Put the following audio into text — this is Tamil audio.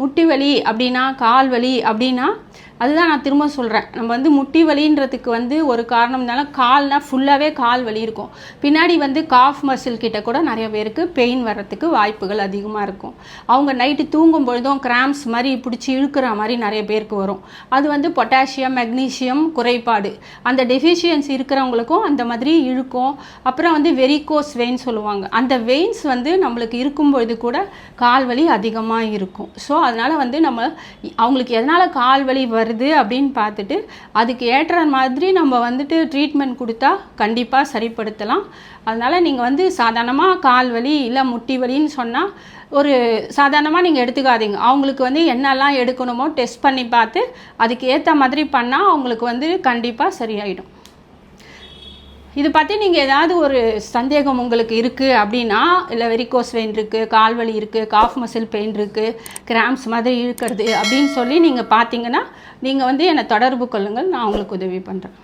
முட்டி வலி அப்படின்னா கால் வலி அப்படின்னா அதுதான் நான் திரும்ப சொல்கிறேன் நம்ம வந்து முட்டி வலின்றதுக்கு வந்து ஒரு காரணம் இருந்தாலும் கால்னால் ஃபுல்லாகவே கால் வலி இருக்கும். பின்னாடி வந்து காஃப் மசில் கிட்ட கூட நிறைய பேருக்கு பெயின் வர்றதுக்கு வாய்ப்புகள் அதிகமாக இருக்கும். அவங்க நைட்டு தூங்கும் பொழுதும் கிராம்ஸ் மாதிரி பிடிச்சி இழுக்கிற மாதிரி நிறைய பேருக்கு வரும். அது வந்து பொட்டாசியம் மெக்னீசியம் குறைபாடு. அந்த டெஃபிஷியன்சி இருக்கிறவங்களுக்கும் அந்த மாதிரி இழுக்கும். அப்புறம் வந்து வெரிகோஸ் வெயின் சொல்லுவாங்க. அந்த வெயின்ஸ் வந்து நம்மளுக்கு இருக்கும்பொழுது கூட கால் வலி அதிகமாக இருக்கும். ஸோ அதனால் வந்து நம்ம அவங்களுக்கு எதனால் கால் வலி வருது அப்படின்னு பார்த்துட்டு அதுக்கு ஏற்ற மாதிரி நம்ம வந்துட்டு ட்ரீட்மெண்ட் கொடுத்தா கண்டிப்பாக சரிப்படுத்தலாம். அதனால் நீங்கள் வந்து சாதாரணமாக கால் வலி இல்லை முட்டி வலின்னு சொன்னால் ஒரு சாதாரணமாக நீங்கள் எடுத்துக்காதீங்க. அவங்களுக்கு வந்து என்னெல்லாம் எடுக்கணுமோ டெஸ்ட் பண்ணி பார்த்து அதுக்கு ஏற்ற மாதிரி பண்ணால் அவங்களுக்கு வந்து கண்டிப்பாக சரியாயிடும். இது பற்றி நீங்கள் ஏதாவது ஒரு சந்தேகம் உங்களுக்கு இருக்குது அப்படின்னா இல்லை வெரிகோஸ் வெயின் இருக்குது கால்வலி இருக்குது காஃப் மசில் பெயின் இருக்குது கிராம்ஸ் மாதிரி இழுக்கிறது அப்படின்னு சொல்லி நீங்கள் பார்த்தீங்கன்னா நீங்கள் வந்து என்னை தொடர்பு கொள்ளுங்கள் நான் உங்களுக்கு உதவி பண்ணுறேன்